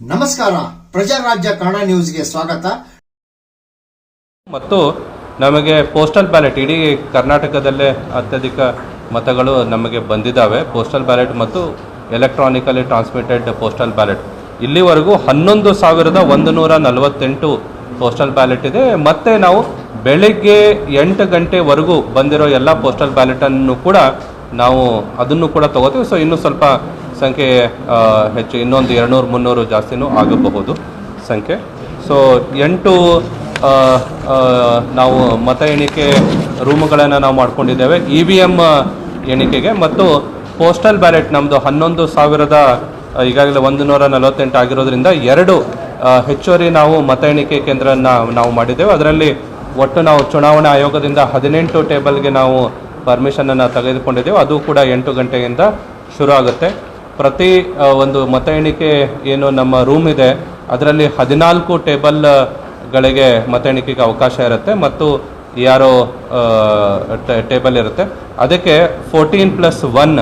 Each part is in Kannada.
ನಮಸ್ಕಾರ ಪ್ರಜಾರಾಜ್ಯ ಕನ್ನಡ ನ್ಯೂಸ್ಗೆ ಸ್ವಾಗತ. ಮತ್ತು ನಮಗೆ ಪೋಸ್ಟಲ್ ಬ್ಯಾಲೆಟ್, ಇಡೀ ಕರ್ನಾಟಕದಲ್ಲೇ ಅತ್ಯಧಿಕ ಮತಗಳು ನಮಗೆ ಬಂದಿದ್ದಾವೆ. ಪೋಸ್ಟಲ್ ಬ್ಯಾಲೆಟ್ ಮತ್ತು ಎಲೆಕ್ಟ್ರಾನಿಕಲಿ ಟ್ರಾನ್ಸ್ಮಿಟೆಡ್ ಪೋಸ್ಟಲ್ ಬ್ಯಾಲೆಟ್. ಇಲ್ಲಿವರೆಗೂ ಹನ್ನೊಂದು ಸಾವಿರದ ಒಂದು ನೂರ ನಲವತ್ತೆಂಟು ಪೋಸ್ಟಲ್ ಬ್ಯಾಲೆಟ್ ಇದೆ. ಮತ್ತೆ ನಾವು ಬೆಳಿಗ್ಗೆ ಎಂಟು ಗಂಟೆವರೆಗೂ ಬಂದಿರೋ ಎಲ್ಲ ಪೋಸ್ಟಲ್ ಬ್ಯಾಲೆಟನ್ನು ಕೂಡ ನಾವು ಅದನ್ನು ಕೂಡ ತಗೋತೀವಿ. ಸೊ ಇನ್ನೂ ಸ್ವಲ್ಪ ಸಂಖ್ಯೆ ಹೆಚ್ಚು, ಇನ್ನೊಂದು ಎರಡುನೂರು, ಮುನ್ನೂರು ಜಾಸ್ತಿನೂ ಆಗಬಹುದು ಸಂಖ್ಯೆ. ಸೊ ಎಂಟು ನಾವು ಮತ ಎಣಿಕೆ ರೂಮುಗಳನ್ನು ನಾವು ಮಾಡ್ಕೊಂಡಿದ್ದೇವೆ. ಇ ವಿ ಎಂ ಎಣಿಕೆಗೆ ಮತ್ತು ಪೋಸ್ಟಲ್ ಬ್ಯಾಲೆಟ್ ನಮ್ಮದು ಹನ್ನೊಂದು ಸಾವಿರದ, ಈಗಾಗಲೇ ಒಂದು ನೂರ ನಲವತ್ತೆಂಟು ಆಗಿರೋದ್ರಿಂದ ಎರಡು ಹೆಚ್ಚುವರಿ ನಾವು ಮತ ಎಣಿಕೆ ಕೇಂದ್ರನ ನಾವು ಮಾಡಿದ್ದೇವೆ. ಅದರಲ್ಲಿ ಒಟ್ಟು ನಾವು ಚುನಾವಣಾ ಆಯೋಗದಿಂದ ಹದಿನೆಂಟು ಟೇಬಲ್ಗೆ ನಾವು ಪರ್ಮಿಷನನ್ನು ತೆಗೆದುಕೊಂಡಿದ್ದೇವೆ. ಅದು ಕೂಡ ಎಂಟು ಗಂಟೆಯಿಂದ ಶುರು ಆಗುತ್ತೆ. ಪ್ರತಿ ಒಂದು ಮತ ಎಣಿಕೆ ಏನು ನಮ್ಮ ರೂಮ್ ಇದೆ, ಅದರಲ್ಲಿ ಹದಿನಾಲ್ಕು ಟೇಬಲ್ಗಳಿಗೆ ಮತ ಎಣಿಕೆಗೆ ಅವಕಾಶ ಇರುತ್ತೆ ಮತ್ತು ಯಾರೋ ಟೇಬಲ್ ಇರುತ್ತೆ. ಅದಕ್ಕೆ fourteen plus one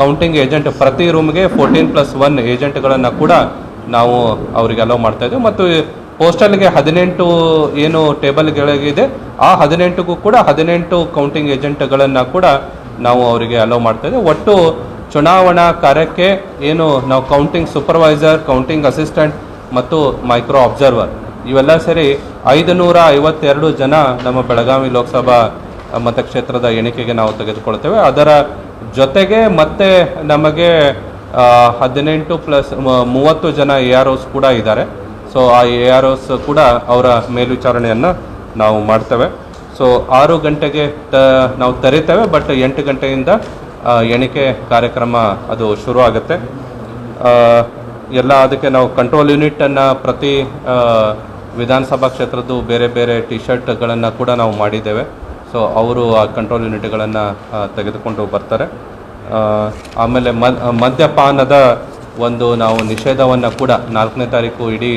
counting agent ಪ್ರತಿ ರೂಮ್ಗೆ ಫೋರ್ಟೀನ್ ಪ್ಲಸ್ ಒನ್ ಏಜೆಂಟ್ಗಳನ್ನು ಕೂಡ ನಾವು ಅವರಿಗೆ ಅಲೋ ಮಾಡ್ತಾ ಇದ್ದೀವಿ. ಮತ್ತು ಪೋಸ್ಟಲ್ಗೆ ಹದಿನೆಂಟು ಏನು ಟೇಬಲ್ಗಳಿಗಿದೆ ಆ ಹದಿನೆಂಟಿಗೂ ಕೂಡ ಹದಿನೆಂಟು ಕೌಂಟಿಂಗ್ ಏಜೆಂಟ್ಗಳನ್ನು ಕೂಡ ನಾವು ಅವರಿಗೆ ಅಲೋ ಮಾಡ್ತೇವೆ ಒಟ್ಟು ಚುನಾವಣಾ ಕಾರ್ಯಕ್ಕೆ ಏನು ನಾವು ಕೌಂಟಿಂಗ್ ಸೂಪರ್ವೈಸರ್ ಕೌಂಟಿಂಗ್ ಅಸಿಸ್ಟೆಂಟ್ ಮತ್ತು ಮೈಕ್ರೋ ಅಬ್ಸರ್ವರ್ ಇವೆಲ್ಲ ಸೇರಿ ಐದು ನೂರ ಐವತ್ತೆರಡು ಜನ ನಮ್ಮ ಬೆಳಗಾವಿ ಲೋಕಸಭಾ ಮತಕ್ಷೇತ್ರದ ಎಣಿಕೆಗೆ ನಾವು ತೆಗೆದುಕೊಳ್ತೇವೆ. ಅದರ ಜೊತೆಗೆ ಮತ್ತೆ ನಮಗೆ ಹದಿನೆಂಟು ಪ್ಲಸ್, ಮೂವತ್ತು ಜನ ಎ ಆರ್ ಓಸ್ ಕೂಡ ಇದ್ದಾರೆ. ಸೊ ಆ ಎ ಆರ್ ಓಸ್ ಕೂಡ ಅವರ ಮೇಲ್ವಿಚಾರಣೆಯನ್ನು ನಾವು ಮಾಡ್ತೇವೆ. ಸೊ ಆರು ಗಂಟೆಗೆ ತ, ನಾವು ತೆರೀತೇವೆ, ಬಟ್ ಎಂಟು ಗಂಟೆಯಿಂದ ಎಣಿಕೆ ಕಾರ್ಯಕ್ರಮ ಅದು ಶುರು ಆಗುತ್ತೆ. ಎಲ್ಲ ಅದಕ್ಕೆ ನಾವು ಕಂಟ್ರೋಲ್ ಯೂನಿಟನ್ನು ಪ್ರತಿ ವಿಧಾನಸಭಾ ಕ್ಷೇತ್ರದ್ದು ಬೇರೆ ಬೇರೆ ಟಿ ಶರ್ಟ್ಗಳನ್ನು ಕೂಡ ನಾವು ಮಾಡಿದ್ದೇವೆ. ಸೊ ಅವರು ಆ ಕಂಟ್ರೋಲ್ ಯೂನಿಟ್ಗಳನ್ನು ತೆಗೆದುಕೊಂಡು ಬರ್ತಾರೆ. ಆಮೇಲೆ ಮದ್ ಮದ್ಯಪಾನದ ಒಂದು ನಾವು ನಿಷೇಧವನ್ನು ಕೂಡ ನಾಲ್ಕನೇ ತಾರೀಕು ಇಡೀ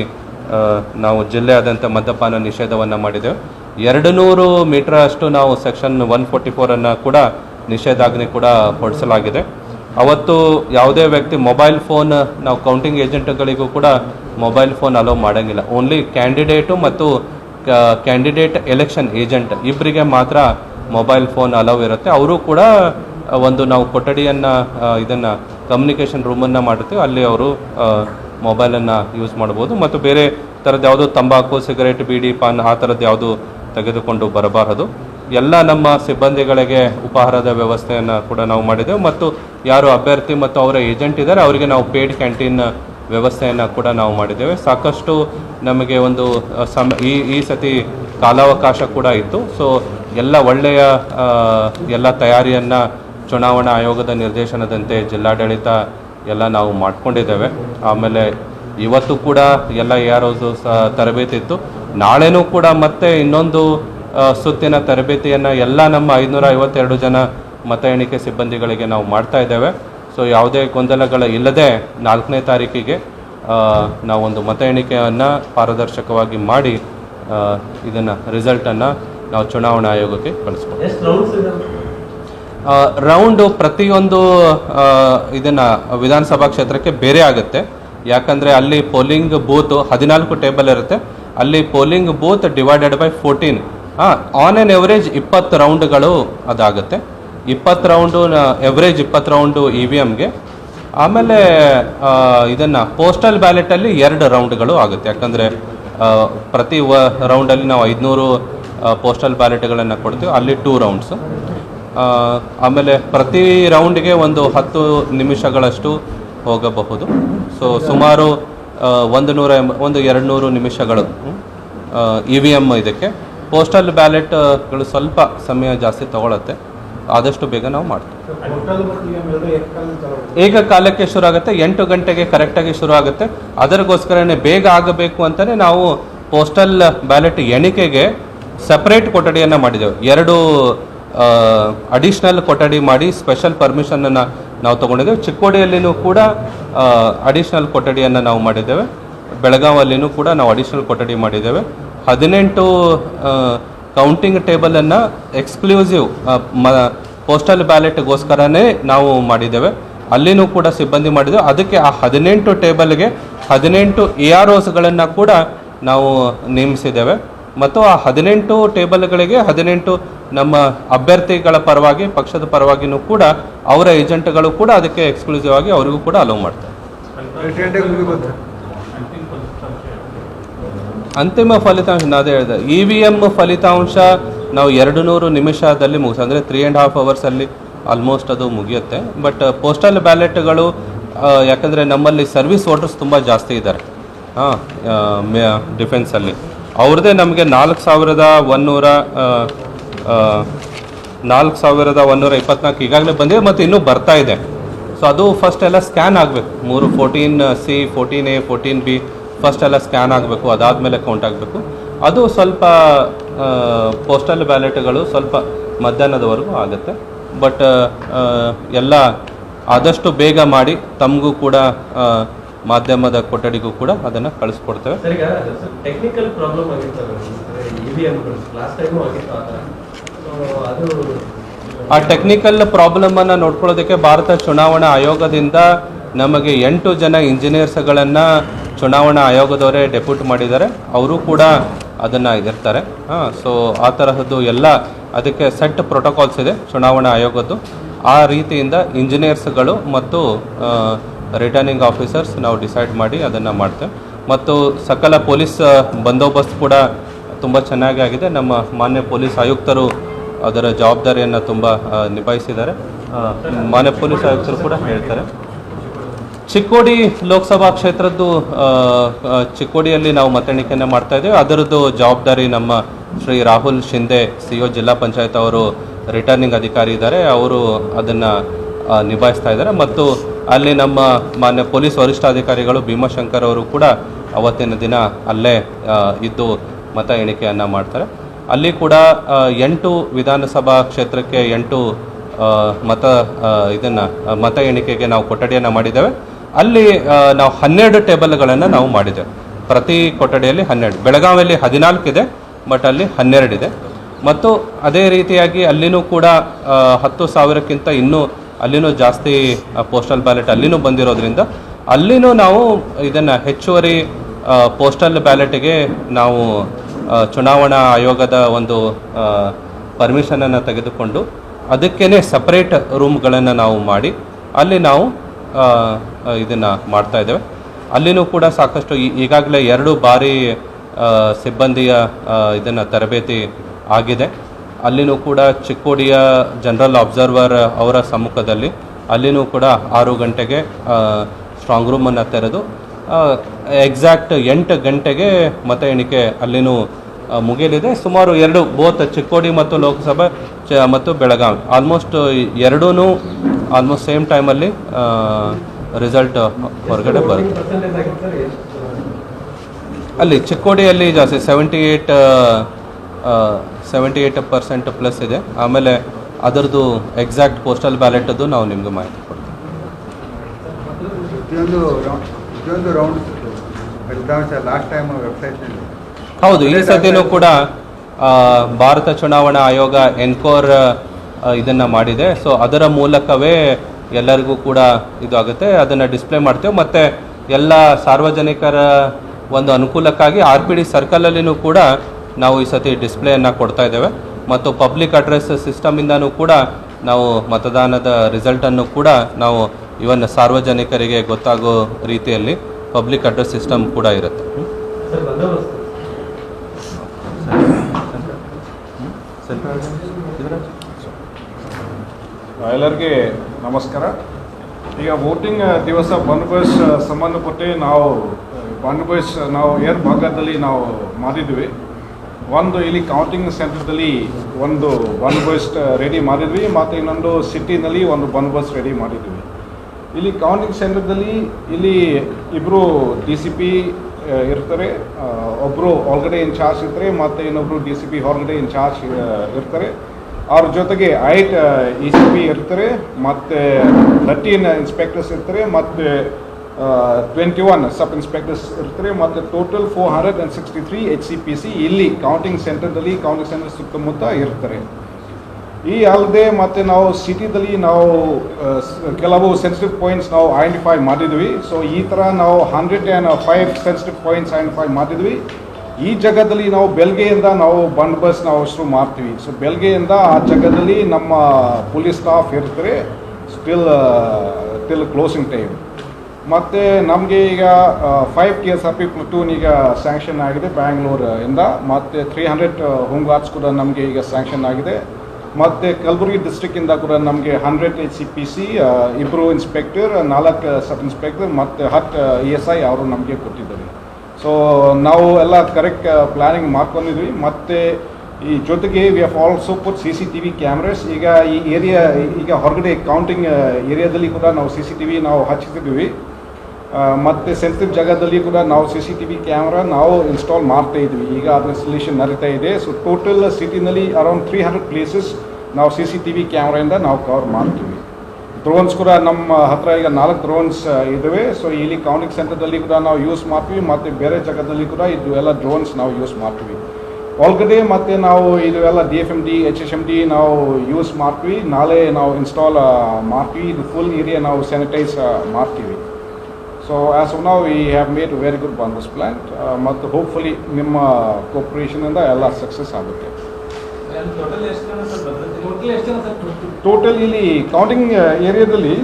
ನಾವು ಜಿಲ್ಲೆಯಾದ್ಯಂತ ಮದ್ಯಪಾನ ನಿಷೇಧವನ್ನು ಮಾಡಿದೆವು. ಎರಡು ನೂರು ಮೀಟರ್ ಅಷ್ಟು ನಾವು ಸೆಕ್ಷನ್ ಒನ್ ಫೋರ್ಟಿ ಫೋರನ್ನು ಕೂಡ ನಿಷೇಧಾಜ್ಞೆ ಕೂಡ ಹೊರಡಿಸಲಾಗಿದೆ ಅವತ್ತು ಯಾವುದೇ ವ್ಯಕ್ತಿ ಮೊಬೈಲ್ ಫೋನ್, ನಾವು ಕೌಂಟಿಂಗ್ ಏಜೆಂಟ್ಗಳಿಗೂ ಕೂಡ ಮೊಬೈಲ್ ಫೋನ್ ಅಲೋ ಮಾಡೋಂಗಿಲ್ಲ. ಓನ್ಲಿ ಕ್ಯಾಂಡಿಡೇಟು ಮತ್ತು ಕ್ಯಾಂಡಿಡೇಟ್ ಎಲೆಕ್ಷನ್ ಏಜೆಂಟ್ ಇಬ್ಬರಿಗೆ ಮಾತ್ರ ಮೊಬೈಲ್ ಫೋನ್ ಅಲೋ ಇರುತ್ತೆ. ಅವರು ಕೂಡ ಒಂದು ನಾವು ಕೊಠಡಿಯನ್ನು ಇದನ್ನು ಕಮ್ಯುನಿಕೇಷನ್ ರೂಮನ್ನು ಮಾಡಿರ್ತೀವಿ ಅಲ್ಲಿ ಅವರು ಮೊಬೈಲನ್ನು ಯೂಸ್ ಮಾಡ್ಬೋದು ಮತ್ತು ಬೇರೆ ಥರದ ಯಾವುದು ತಂಬಾಕು, ಸಿಗರೇಟ್, ಬೀಡಿ, ಪಾನ್ ಆ ಥರದ್ದು ಯಾವುದು ತೆಗೆದುಕೊಂಡು ಬರಬಾರದು. ಎಲ್ಲ ನಮ್ಮ ಸಿಬ್ಬಂದಿಗಳಿಗೆ ಉಪಹಾರದ ವ್ಯವಸ್ಥೆಯನ್ನು ಕೂಡ ನಾವು ಮಾಡಿದ್ದೇವೆ ಮತ್ತು ಯಾರು ಅಭ್ಯರ್ಥಿ ಮತ್ತು ಅವರ ಏಜೆಂಟ್ ಇದ್ದಾರೆ ಅವರಿಗೆ ನಾವು ಪೇಯ್ಡ್ ಕ್ಯಾಂಟೀನ್ ವ್ಯವಸ್ಥೆಯನ್ನು ಕೂಡ ನಾವು ಮಾಡಿದ್ದೇವೆ. ಸಾಕಷ್ಟು ನಮಗೆ ಒಂದು ಸಮ, ಈ ಈ ಸತಿ ಕಾಲಾವಕಾಶ ಕೂಡ ಇತ್ತು. ಸೊ, ಎಲ್ಲ ಒಳ್ಳೆಯ ಎಲ್ಲ ತಯಾರಿಯನ್ನು ಚುನಾವಣಾ ಆಯೋಗದ ನಿರ್ದೇಶನದಂತೆ ಜಿಲ್ಲಾಡಳಿತ ಎಲ್ಲ ನಾವು ಮಾಡ್ಕೊಂಡಿದ್ದೇವೆ. ಆಮೇಲೆ ಇವತ್ತು ಕೂಡ ಎಲ್ಲ ಯಾರೋದು ಸಹ ತರಬೇತಿ ಇತ್ತು. ನಾಳೆನೂ ಕೂಡ ಮತ್ತೆ ಇನ್ನೊಂದು ಸುತ್ತಿನ ತರಬೇತಿಯನ್ನು ಎಲ್ಲ ನಮ್ಮ ಐನೂರ ಐವತ್ತೆರಡು ಜನ ಮತ ಎಣಿಕೆ ಸಿಬ್ಬಂದಿಗಳಿಗೆ ನಾವು ಮಾಡ್ತಾ ಇದ್ದೇವೆ. ಸೊ, ಯಾವುದೇ ಗೊಂದಲಗಳ ಇಲ್ಲದೆ ನಾಲ್ಕನೇ ತಾರೀಕಿಗೆ ನಾವೊಂದು ಮತ ಎಣಿಕೆಯನ್ನು ಪಾರದರ್ಶಕವಾಗಿ ಮಾಡಿ ಇದನ್ನು ರಿಸಲ್ಟನ್ನು ನಾವು ಚುನಾವಣಾ ಆಯೋಗಕ್ಕೆ ಕಳಿಸ್ಬೋದು. ರೌಂಡು ಪ್ರತಿಯೊಂದು ಇದನ್ನು ವಿಧಾನಸಭಾ ಕ್ಷೇತ್ರಕ್ಕೆ ಬೇರೆ ಆಗುತ್ತೆ. ಯಾಕಂದರೆ ಅಲ್ಲಿ ಪೋಲಿಂಗ್ ಬೂತ್ ಹದಿನಾಲ್ಕು ಟೇಬಲ್ ಇರುತ್ತೆ. ಅಲ್ಲಿ polling booth divided by fourteen on on average ಇಪ್ಪತ್ತು ರೌಂಡ್ಗಳು ಅದಾಗುತ್ತೆ. ಇಪ್ಪತ್ತು ರೌಂಡು ಎವ್ರೇಜ್ ಇಪ್ಪತ್ತು ರೌಂಡು ಇ ವಿ ಎಮ್ಗೆ ಆಮೇಲೆ ಇದನ್ನು ಪೋಸ್ಟಲ್ ಬ್ಯಾಲೆಟಲ್ಲಿ ಎರಡು ರೌಂಡ್ಗಳು ಆಗುತ್ತೆ. ಯಾಕಂದರೆ ಪ್ರತಿ ವ ರೌಂಡಲ್ಲಿ ನಾವು ಐದುನೂರು ಪೋಸ್ಟಲ್ ಬ್ಯಾಲೆಟ್ಗಳನ್ನು ಕೊಡ್ತೀವಿ. ಅಲ್ಲಿ ಟೂ ರೌಂಡ್ಸು ಆಮೇಲೆ ಪ್ರತಿ ರೌಂಡ್ಗೆ ಒಂದು ಹತ್ತು ನಿಮಿಷಗಳಷ್ಟು ಹೋಗಬಹುದು. ಸೊ ಸುಮಾರು ಒಂದು ನೂರ ಎಂಬ, ಒಂದು ಎರಡು ನೂರು ನಿಮಿಷಗಳು ಇ ವಿ ಎಂ ಇದಕ್ಕೆ. ಪೋಸ್ಟಲ್ ಬ್ಯಾಲೆಟ್ಗಳು ಸ್ವಲ್ಪ ಸಮಯ ಜಾಸ್ತಿ ತಗೊಳತ್ತೆ. ಆದಷ್ಟು ಬೇಗ ನಾವು ಮಾಡ್ತೀವಿ. ಈಗ ಕಾಲಕ್ಕೆ ಶುರು ಆಗುತ್ತೆ ಎಂಟು ಗಂಟೆಗೆ ಕರೆಕ್ಟಾಗಿ ಶುರು ಆಗುತ್ತೆ ಅದರಗೋಸ್ಕರನೇ ಬೇಗ ಆಗಬೇಕು ಅಂತಲೇ ನಾವು ಪೋಸ್ಟಲ್ ಬ್ಯಾಲೆಟ್ ಎಣಿಕೆಗೆ ಸಪ್ರೇಟ್ ಕೊಠಡಿಯನ್ನು ಮಾಡಿದೆವು ಎರಡು ಅಡಿಷ್ನಲ್ ಕೊಠಡಿ ಮಾಡಿ ಸ್ಪೆಷಲ್ ಪರ್ಮಿಷನನ್ನು ನಾವು ತೊಗೊಂಡಿದ್ದೇವೆ. ಚಿಕ್ಕೋಡಿಯಲ್ಲಿನೂ ಕೂಡ ಅಡಿಷ್ನಲ್ ಕೊಠಡಿಯನ್ನು ನಾವು ಮಾಡಿದ್ದೇವೆ. ಬೆಳಗಾವಲ್ಲಿನೂ ಕೂಡ ನಾವು ಅಡಿಷ್ನಲ್ ಕೊಠಡಿ ಮಾಡಿದ್ದೇವೆ. ಹದಿನೆಂಟು ಕೌಂಟಿಂಗ್ ಟೇಬಲನ್ನು ಎಕ್ಸ್ಕ್ಲೂಸಿವ್ ಮ ಪೋಸ್ಟಲ್ ಬ್ಯಾಲೆಟ್ಗೋಸ್ಕರನೇ ನಾವು ಮಾಡಿದ್ದೇವೆ. ಅಲ್ಲಿನೂ ಕೂಡ ಸಿಬ್ಬಂದಿ ಮಾಡಿದ್ದೇವೆ ಅದಕ್ಕೆ ಆ ಹದಿನೆಂಟು ಟೇಬಲ್ಗೆ ಹದಿನೆಂಟು ಎ ಆರ್ ಓಸ್ಗಳನ್ನು ಕೂಡ ನಾವು ನೇಮಿಸಿದ್ದೇವೆ. ಮತ್ತು ಆ ಹದಿನೆಂಟು ಟೇಬಲ್ಗಳಿಗೆ ಹದಿನೆಂಟು ನಮ್ಮ ಅಭ್ಯರ್ಥಿಗಳ ಪರವಾಗಿ, ಪಕ್ಷದ ಪರವಾಗಿನೂ ಕೂಡ ಅವರ ಏಜೆಂಟ್ಗಳು ಕೂಡ ಅದಕ್ಕೆ ಎಕ್ಸ್ಕ್ಲೂಸಿವ್ ಆಗಿ ಅವರಿಗೂ ಕೂಡ ಅಲೋ ಮಾಡ್ತಾರೆ. ಅಂತಿಮ ಫಲಿತಾಂಶ ನಾ ಅದೇ ಹೇಳಿದೆ ಇ ವಿ ಎಂ ಫಲಿತಾಂಶ ನಾವು ಎರಡು ನೂರು ನಿಮಿಷದಲ್ಲಿ ಮುಗಿಸ್, ಅಂದರೆ ತ್ರೀ ಆ್ಯಂಡ್ ಹಾಫ್ ಅವರ್ಸಲ್ಲಿ ಆಲ್ಮೋಸ್ಟ್ ಅದು ಮುಗಿಯುತ್ತೆ. ಬಟ್ ಪೋಸ್ಟಲ್ ಬ್ಯಾಲೆಟ್ಗಳು ಯಾಕಂದರೆ ನಮ್ಮಲ್ಲಿ ಸರ್ವಿಸ್ ವೋಟರ್ಸ್ ತುಂಬ ಜಾಸ್ತಿ ಇದ್ದಾರೆ. ಹಾಂ ಡಿಫೆನ್ಸಲ್ಲಿ ಅವ್ರದ್ದೇ ನಮಗೆ ನಾಲ್ಕು ಸಾವಿರದ ಒನ್ನೂರ ನಾಲ್ಕು ಸಾವಿರದ ಒನ್ನೂರ ಇಪ್ಪತ್ನಾಲ್ಕು ಈಗಾಗಲೇ ಬಂದಿದೆ ಮತ್ತು ಇನ್ನೂ ಬರ್ತಾ ಇದೆ. ಸೊ ಅದು ಫಸ್ಟ್ ಎಲ್ಲ ಸ್ಕ್ಯಾನ್ ಆಗಬೇಕು. ಮೂರು fourteen C fourteen A fourteen B first ಎಲ್ಲ ಸ್ಕ್ಯಾನ್ ಆಗಬೇಕು. ಅದಾದಮೇಲೆ ಕೌಂಟ್ ಆಗಬೇಕು. ಅದು ಸ್ವಲ್ಪ ಪೋಸ್ಟಲ್ ಬ್ಯಾಲೆಟ್ಗಳು ಸ್ವಲ್ಪ ಮಧ್ಯಾಹ್ನದವರೆಗೂ ಆಗುತ್ತೆ. ಬಟ್ ಎಲ್ಲ ಆದಷ್ಟು ಬೇಗ ಮಾಡಿ ತಮಗೂ ಕೂಡ ಮಾಧ್ಯಮದ ಕೊಠಡಿಗೂ ಕೂಡ ಅದನ್ನು ಕಳಿಸ್ಕೊಡ್ತೇವೆ. ಆ ಟೆಕ್ನಿಕಲ್ ಪ್ರಾಬ್ಲಮನ್ನು ನೋಡ್ಕೊಳ್ಳೋದಕ್ಕೆ ಭಾರತ ಚುನಾವಣಾ ಆಯೋಗದಿಂದ ನಮಗೆ ಎಂಟು ಜನ ಇಂಜಿನಿಯರ್ಸ್ಗಳನ್ನು ಚುನಾವಣಾ ಆಯೋಗದವರೇ ಡೆಪ್ಯೂಟ್ ಮಾಡಿದ್ದಾರೆ. ಅವರು ಕೂಡ ಅದನ್ನು ಇದಿರ್ತಾರೆ ಹಾಂ ಸೊ ಆ ತರಹದ್ದು ಎಲ್ಲ ಅದಕ್ಕೆ ಸೆಟ್ ಪ್ರೋಟೋಕಾಲ್ಸ್ ಇದೆ ಚುನಾವಣಾ ಆಯೋಗದ್ದು. ಆ ರೀತಿಯಿಂದ ಇಂಜಿನಿಯರ್ಸ್ಗಳು ಮತ್ತು ರಿಟರ್ನಿಂಗ್ ಆಫೀಸರ್ಸ್ ನಾವು ಡಿಸೈಡ್ ಮಾಡಿ ಅದನ್ನು ಮಾಡ್ತೇವೆ. ಮತ್ತು ಸಕಲ ಪೊಲೀಸ್ ಬಂದೋಬಸ್ತ್ ಕೂಡ ತುಂಬ ಚೆನ್ನಾಗಿ ಆಗಿದೆ. ನಮ್ಮ ಮಾನ್ಯ ಪೊಲೀಸ್ ಆಯುಕ್ತರು ಅದರ ಜವಾಬ್ದಾರಿಯನ್ನು ತುಂಬ ನಿಭಾಯಿಸಿದ್ದಾರೆ. ಮಾನ್ಯ ಪೊಲೀಸ್ ಆಯುಕ್ತರು ಕೂಡ ಹೇಳ್ತಾರೆ. ಚಿಕ್ಕೋಡಿ ಲೋಕಸಭಾ ಕ್ಷೇತ್ರದ್ದು ಚಿಕ್ಕೋಡಿಯಲ್ಲಿ ನಾವು ಮತ ಎಣಿಕೆಯನ್ನು ಮಾಡ್ತಾ ಇದ್ದೇವೆ. ಅದರದ್ದು ಜವಾಬ್ದಾರಿ ನಮ್ಮ ಶ್ರೀ ರಾಹುಲ್ ಶಿಂದೆ ಸಿ ಒ ಜಿಲ್ಲಾ ಪಂಚಾಯತ್ ಅವರು ರಿಟರ್ನಿಂಗ್ ಅಧಿಕಾರಿ ಇದ್ದಾರೆ. ಅವರು ಅದನ್ನು ನಿಭಾಯಿಸ್ತಾ ಇದ್ದಾರೆ. ಮತ್ತು ಅಲ್ಲಿ ನಮ್ಮ ಮಾನ್ಯ ಪೊಲೀಸ್ ವರಿಷ್ಠಾಧಿಕಾರಿಗಳು ಭೀಮಾಶಂಕರ್ ಅವರು ಕೂಡ ಅವತ್ತಿನ ದಿನ ಅಲ್ಲೇ ಇದ್ದು ಮತ ಎಣಿಕೆಯನ್ನು ಮಾಡ್ತಾರೆ. ಅಲ್ಲಿ ಕೂಡ ಎಂಟು ವಿಧಾನಸಭಾ ಕ್ಷೇತ್ರಕ್ಕೆ ಎಂಟು ಮತ ಇದನ್ನು ಮತ ಎಣಿಕೆಗೆ ನಾವು ಕೊಠಡಿಯನ್ನು ಮಾಡಿದ್ದೇವೆ. ಅಲ್ಲಿ ನಾವು ಹನ್ನೆರಡು ಟೇಬಲ್ಗಳನ್ನು ನಾವು ಮಾಡಿದ್ದೇವೆ. ಪ್ರತಿ ಕೊಠಡಿಯಲ್ಲಿ ಹನ್ನೆರಡು, ಬೆಳಗಾವಿಯಲ್ಲಿ ಹದಿನಾಲ್ಕಿದೆ, ಬಟ್ ಅಲ್ಲಿ ಹನ್ನೆರಡಿದೆ. ಮತ್ತು ಅದೇ ರೀತಿಯಾಗಿ ಅಲ್ಲಿನೂ ಕೂಡ ಹತ್ತು ಸಾವಿರಕ್ಕಿಂತ ಇನ್ನೂ ಅಲ್ಲಿನೂ ಜಾಸ್ತಿ ಪೋಸ್ಟಲ್ ಬ್ಯಾಲೆಟ್ ಅಲ್ಲಿನೂ ಬಂದಿರೋದ್ರಿಂದ ಅಲ್ಲಿನೂ ನಾವು ಇದನ್ನು ಹೆಚ್ಚುವರಿ ಪೋಸ್ಟಲ್ ಬ್ಯಾಲೆಟ್ಗೆ ನಾವು ಚುನಾವಣಾ ಆಯೋಗದ ಒಂದು ಪರ್ಮಿಷನನ್ನು ತೆಗೆದುಕೊಂಡು ಅದಕ್ಕೇ ಸಪ್ರೇಟ್ ರೂಮ್ಗಳನ್ನು ನಾವು ಮಾಡಿ, ಅಲ್ಲಿ ನಾವು ಇದನ್ನು ಮಾಡ್ತಾ ಇದ್ದೇವೆ. ಅಲ್ಲಿನೂ ಕೂಡ ಸಾಕಷ್ಟು ಈಗಾಗಲೇ ಎರಡು ಬಾರಿ ಸಿಬ್ಬಂದಿಯ ಇದನ್ನು ತರಬೇತಿ ಆಗಿದೆ. ಅಲ್ಲಿನೂ ಕೂಡ ಚಿಕ್ಕೋಡಿಯ ಜನರಲ್ ಅಬ್ಸರ್ವರ್ ಅವರ ಸಮ್ಮುಖದಲ್ಲಿ ಅಲ್ಲಿನೂ ಕೂಡ ಆರು ಗಂಟೆಗೆ ಸ್ಟ್ರಾಂಗ್ ರೂಮನ್ನು ತೆರೆದು ಎಕ್ಸಾಕ್ಟ್ ಎಂಟು ಗಂಟೆಗೆ ಮತ ಎಣಿಕೆ ಅಲ್ಲಿನೂ ಮುಗಿಯಲಿದೆ. ಸುಮಾರು ಎರಡು, ಬೋತ್ ಚಿಕ್ಕೋಡಿ ಮತ್ತು ಲೋಕಸಭೆ, ಚ, ಮತ್ತು ಬೆಳಗಾವಿ ಆಲ್ಮೋಸ್ಟ್ ಎರಡೂ ಆಲ್ಮೋಸ್ಟ್ ಸೇಮ್ ಟೈಮಲ್ಲಿ ರಿಸಲ್ಟ್ ಹೊರಗಡೆ ಬರುತ್ತೆ. ಅಲ್ಲಿ ಚಿಕ್ಕೋಡಿಯಲ್ಲಿ ಜಾಸ್ತಿ seventy eight seventy eight percent plus ಇದೆ. ಆಮೇಲೆ ಅದರದ್ದು ಎಕ್ಸಾಕ್ಟ್ ಪೋಸ್ಟಲ್ ಬ್ಯಾಲೆಟದ್ದು ನಾವು ನಿಮಗೆ ಮಾಹಿತಿ ಕೊಡ್ತೀವಿ. ಪ್ರತಿಯೊಂದು ರೌಂಡ್ ಫಲಿತಾಂಶ ಲಾಸ್ಟ್ ಟೈಮ್ ಹೌದು ಈ ಸತಿನೂ ಕೂಡ ಭಾರತ ಚುನಾವಣಾ ಆಯೋಗ ಎನ್ಕೋರ್ ಇದನ್ನು ಮಾಡಿದೆ. ಸೊ ಅದರ ಮೂಲಕವೇ ಎಲ್ಲರಿಗೂ ಕೂಡ ಇದು ಆಗುತ್ತೆ. ಅದನ್ನು ಡಿಸ್ಪ್ಲೇ ಮಾಡ್ತೇವೆ. ಮತ್ತು ಎಲ್ಲ ಸಾರ್ವಜನಿಕರ ಒಂದು ಅನುಕೂಲಕ್ಕಾಗಿ ಆರ್ ಪಿ ಡಿ ಸರ್ಕಲಲ್ಲಿನೂ ಕೂಡ ನಾವು ಈ ಸತಿ ಡಿಸ್ಪ್ಲೇಯನ್ನು ಕೊಡ್ತಾ ಇದ್ದೇವೆ. ಮತ್ತು ಪಬ್ಲಿಕ್ ಅಡ್ರೆಸ್ ಸಿಸ್ಟಮ್ ಸಿಸ್ಟಮಿಂದನೂ ಕೂಡ ನಾವು ಮತದಾನದ ರಿಸಲ್ಟನ್ನು ಕೂಡ ನಾವು ಇವನ್ ಸಾರ್ವಜನಿಕರಿಗೆ ಗೊತ್ತಾಗೋ ರೀತಿಯಲ್ಲಿ ಪಬ್ಲಿಕ್ ಅಡ್ರೆಸ್ ಸಿಸ್ಟಮ್ ಕೂಡ ಇರುತ್ತೆ. ಎಲ್ಲರಿಗೆ ನಮಸ್ಕಾರ. ಈಗ ವೋಟಿಂಗ್ ದಿವಸ ಬಂದೋಬಸ್ ಸಂಬಂಧಪಟ್ಟು ನಾವು ಬಂದೋಬಸ್ ನಾವು ಏರ್ ಭಾಗದಲ್ಲಿ ನಾವು ಮಾಡಿದ್ವಿ. ಒಂದು ಇಲ್ಲಿ ಕೌಂಟಿಂಗ್ ಸೆಂಟರ್ದಲ್ಲಿ ಒಂದು ಬಂದೋಬಸ್ತ್ ರೆಡಿ ಮಾಡಿದ್ವಿ ಮತ್ತು ಇನ್ನೊಂದು ಸಿಟಿನಲ್ಲಿ ಒಂದು ಬಂದೋಬಸ್ತ್ ರೆಡಿ ಮಾಡಿದ್ವಿ. ಇಲ್ಲಿ ಕೌಂಟಿಂಗ್ ಸೆಂಟರ್ದಲ್ಲಿ ಇಲ್ಲಿ ಇಬ್ಬರು ಡಿ ಸಿ ಪಿ ಇರ್ತಾರೆ. ಒಬ್ಬರು ಒಳಗಡೆ ಇನ್ಚಾರ್ಜ್ ಇರ್ತಾರೆ, ಮತ್ತು ಇನ್ನೊಬ್ಬರು ಡಿ ಸಿ ಪಿ ಹೊರಗಡೆ ಇನ್ಚಾರ್ಜ್ ಇರ್ತಾರೆ. ಅವ್ರ ಜೊತೆಗೆ ಐಟ್ ಇ ಸಿ ಪಿ ಇರ್ತಾರೆ, ಮತ್ತು ಥರ್ಟೀನ್ ಇನ್ಸ್ಪೆಕ್ಟರ್ಸ್ ಇರ್ತಾರೆ, ಮತ್ತು ಟ್ವೆಂಟಿ ಒನ್ ಸಬ್ ಇನ್ಸ್ಪೆಕ್ಟರ್ಸ್ ಇರ್ತಾರೆ, ಮತ್ತು total four hundred and sixty three H C P C ಇಲ್ಲಿ ಕೌಂಟಿಂಗ್ ಸೆಂಟರ್ದಲ್ಲಿ ಕೌಂಟಿಂಗ್ ಸೆಂಟರ್ ಸುತ್ತಮುತ್ತ ಇರ್ತಾರೆ. ಈ ಅಲ್ಲದೆ ಮತ್ತು ನಾವು ಸಿಟಿದಲ್ಲಿ ನಾವು ಕೆಲವು ಸೆನ್ಸಿಟಿವ್ ಪಾಯಿಂಟ್ಸ್ ನಾವು ಐಡೆಂಟಿಫೈ ಮಾಡಿದ್ವಿ. ಸೊ ಈ ಥರ ನಾವು hundred and five sensitive points identify ಮಾಡಿದ್ವಿ. ಈ ಜಾಗದಲ್ಲಿ ನಾವು ಬೆಳಗ್ಗೆಯಿಂದ ನಾವು ಬಂದೋಬಸ್ತ್ ನಾವು ಶುರು ಮಾಡ್ತೀವಿ. ಸೊ ಬೆಳಗ್ಗೆಯಿಂದ ಆ ಜಾಗದಲ್ಲಿ ನಮ್ಮ ಪೊಲೀಸ್ ಸ್ಟಾಫ್ ಇರ್ತಾರೆ. ಸ್ಟಿಲ್ ಟಿಲ್ ಕ್ಲೋಸಿಂಗ್ ಟೈಮ್ ಮತ್ತು ನಮಗೆ ಈಗ five K S R P platoon ಈಗ ಸ್ಯಾಂಕ್ಷನ್ ಆಗಿದೆ ಬ್ಯಾಂಗ್ಳೂರಿಂದ ಮತ್ತು ತ್ರೀ ಹಂಡ್ರೆಡ್ ಹೋಮ್ ಗಾರ್ಡ್ಸ್ ಕೂಡ ನಮಗೆ ಈಗ ಸ್ಯಾಂಕ್ಷನ್ ಆಗಿದೆ. ಮತ್ತು ಕಲಬುರಗಿ ಡಿಸ್ಟಿಕ್ಕಿಂದ ಕೂಡ ನಮಗೆ hundred H C P C ಇಬ್ಬರು ಇನ್ಸ್ಪೆಕ್ಟರ್ ನಾಲ್ಕು ಸಬ್ ಇನ್ಸ್ಪೆಕ್ಟರ್ ಮತ್ತು ಹತ್ತು ಇ ಎಸ್ ಐ ಅವರು ನಮಗೆ ಕೊಟ್ಟಿದ್ದಾರೆ. ಸೊ ನಾವು ಎಲ್ಲ ಕರೆಕ್ಟ್ ಪ್ಲ್ಯಾನಿಂಗ್ ಮಾಡ್ಕೊಂಡಿದ್ವಿ. ಮತ್ತು ಈ ಜೊತೆಗೆ we have also put C C T V cameras ಈಗ ಈ ಏರಿಯಾ ಈಗ ಹೊರಗಡೆ ಕೌಂಟಿಂಗ್ ಏರಿಯಾದಲ್ಲಿ ಕೂಡ ನಾವು ಸಿ ಸಿ ಟಿ ವಿ ನಾವು ಹಚ್ಚಿದ್ದೀವಿ ಮತ್ತೆ ಸೆನ್ಸಿಟಿವ್ ಜಾಗದಲ್ಲಿ ಕೂಡ ನಾವು C C T V camera ನಾವು ಇನ್ಸ್ಟಾಲ್ ಮಾಡ್ತಾ ಇದ್ವಿ. ಈಗ ಅದರ ಸೊಲ್ಯೂಷನ್ ನಡೀತಾ ಇದೆ. ಸೊ ಟೋಟಲ್ ಸಿಟಿನಲ್ಲಿ ಅರೌಂಡ್ ತ್ರೀ ಹಂಡ್ರೆಡ್ ಪ್ಲೇಸಸ್ ನಾವು ಸಿ ಸಿ ಟಿ ವಿ ಕ್ಯಾಮ್ರಾಯಿಂದ ನಾವು ಕವರ್ ಮಾಡ್ತೀವಿ. ಡ್ರೋನ್ಸ್ ಕೂಡ ನಮ್ಮ ಹತ್ರ ಈಗ ನಾಲ್ಕು ಡ್ರೋನ್ಸ್ ಇದ್ದಾವೆ ಸೊ ಇಲ್ಲಿ ಕೌನಿಕ್ ಸೆಂಟರ್ದಲ್ಲಿ ಕೂಡ ನಾವು ಯೂಸ್ ಮಾಡ್ತೀವಿ. ಮತ್ತು ಬೇರೆ ಜಾಗದಲ್ಲಿ ಕೂಡ ಇದು ಎಲ್ಲ ಡ್ರೋನ್ಸ್ ನಾವು ಯೂಸ್ ಮಾಡ್ತೀವಿ. ಒಳಗಡೆ ಮತ್ತು ನಾವು ಇದು ಎಲ್ಲ D F M D H S M D ನಾವು ಯೂಸ್ ಮಾಡ್ತೀವಿ. ನಾಳೆ ನಾವು ಇನ್ಸ್ಟಾಲ್ ಮಾಡ್ತೀವಿ. ಇದು ಫುಲ್ ಏರಿಯಾ ನಾವು ಸ್ಯಾನಿಟೈಸ್ ಮಾಡ್ತೀವಿ. ಸೊ ಆ್ಯಸ್ ಆಫ್ ನಾವು ಈ ಹ್ಯಾವ್ ಮೇಡ್ ವೆರಿ ಗುಡ್ ಬಾಂಬಸ್ ಪ್ಲಾನ್ ಮತ್ತು ಹೋಪ್ಫುಲಿ ನಿಮ್ಮ ಕೋಪ್ರೇಷನಿಂದ ಎಲ್ಲ ಸಕ್ಸಸ್ ಆಗುತ್ತೆ. ಟೋಟಲ್ ಇಲ್ಲಿ ಕೌಂಟಿಂಗ್ ಏರಿಯಾದಲ್ಲಿ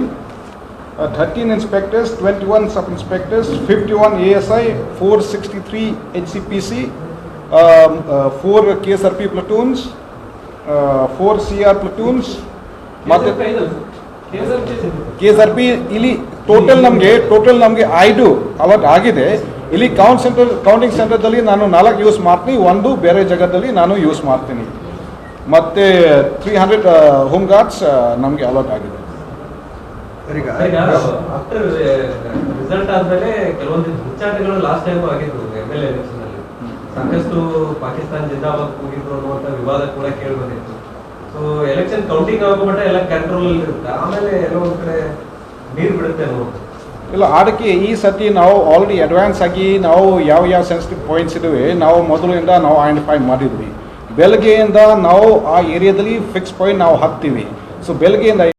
thirteen inspectors twenty one sub inspectors fifty one A S I four sixty three H C P C four K S R P platoons four C R platoons ಮತ್ತು ಕೆ ಎಸ್ ಆರ್ ಪಿ ಇಲ್ಲಿ ಟೋಟಲ್ ನಮಗೆ ಟೋಟಲ್ ನಮಗೆ ಐದು ಅಲರ್ಟ್ ಆಗಿದೆ. ಇಲ್ಲಿ ಕೌಂಟ್ ಸೆಂಟರ್ ಕೌಂಟಿಂಗ್ ಸೆಂಟರ್ದಲ್ಲಿ ನಾನು ನಾಲ್ಕು ಯೂಸ್ ಮಾಡ್ತೀನಿ ಒಂದು ಬೇರೆ ಜಾಗದಲ್ಲಿ ನಾನು ಯೂಸ್ ಮಾಡ್ತೀನಿ. ಮತ್ತೆ ತ್ರೀ ಹಂಡ್ರೆಡ್ ಹೋಮ್ ಗಾರ್ಡ್ಸ್ ನಮಗೆ ಅಲರ್ಟ್ ಆಗಿದೆ. ಸರ್ ಈಗ ಈಗ ಆಫ್ಟರ್ ರಿಸಲ್ಟ್ ಆದ್ಮೇಲೆ ಕೆಲವೊಂದು ಹುಚ್ಚಾಟಗಳು ಲಾಸ್ಟ್ ಟೈಮ್ ಆಗಿದ್ವು ಎಂ ಎಲ್ ಎಲೆಕ್ಷನ್ ಅಲ್ಲಿ. ಸಾಕಷ್ಟು ಪಾಕಿಸ್ತಾನ ಜಿಂದಾಬಾದ್ ಹೋಗಿದ್ರು ಅನ್ನುವಂಥ ವಿವಾದ ಕೂಡ ಕೇಳಿ ಬಂದಿತ್ತು. ಎಲೆಕ್ಷನ್ ಕೌಂಟಿಂಗ್ ಆಗೋ ಮಟ್ಟ ಎಲ್ಲ ಕಂಟ್ರೋಲ್ ಅಲ್ಲಿ ಇರುತ್ತೆ. ಆಮೇಲೆ ಎಲ್ಲೋ ಒಂದ್ ಕಡೆ ನೀರು ಬಿಡುತ್ತೆ ಇಲ್ಲ, ಅದಕ್ಕೆ ಈ ಸತಿ ನಾವು ಆಲ್ರೆಡಿ ಅಡ್ವಾನ್ಸ್ ಆಗಿ ನಾವು ಯಾವ ಯಾವ ಸೆನ್ಸಿಟಿವ್ ಪಾಯಿಂಟ್ಸ್ ಇದ್ದೀವಿ ನಾವು ಮೊದಲಿಂದ ನಾವು ಐಡೆಂಟಿಫೈ ಮಾಡಿದ್ವಿ. ಬೆಳಗ್ಗೆಯಿಂದ ನಾವು ಆ ಏರಿಯಾದಲ್ಲಿ ಫಿಕ್ಸ್ ಪಾಯಿಂಟ್ ನಾವು ಹಾಕ್ತೀವಿ. ಸೊ ಬೆಳಗ್ಗೆಯಿಂದ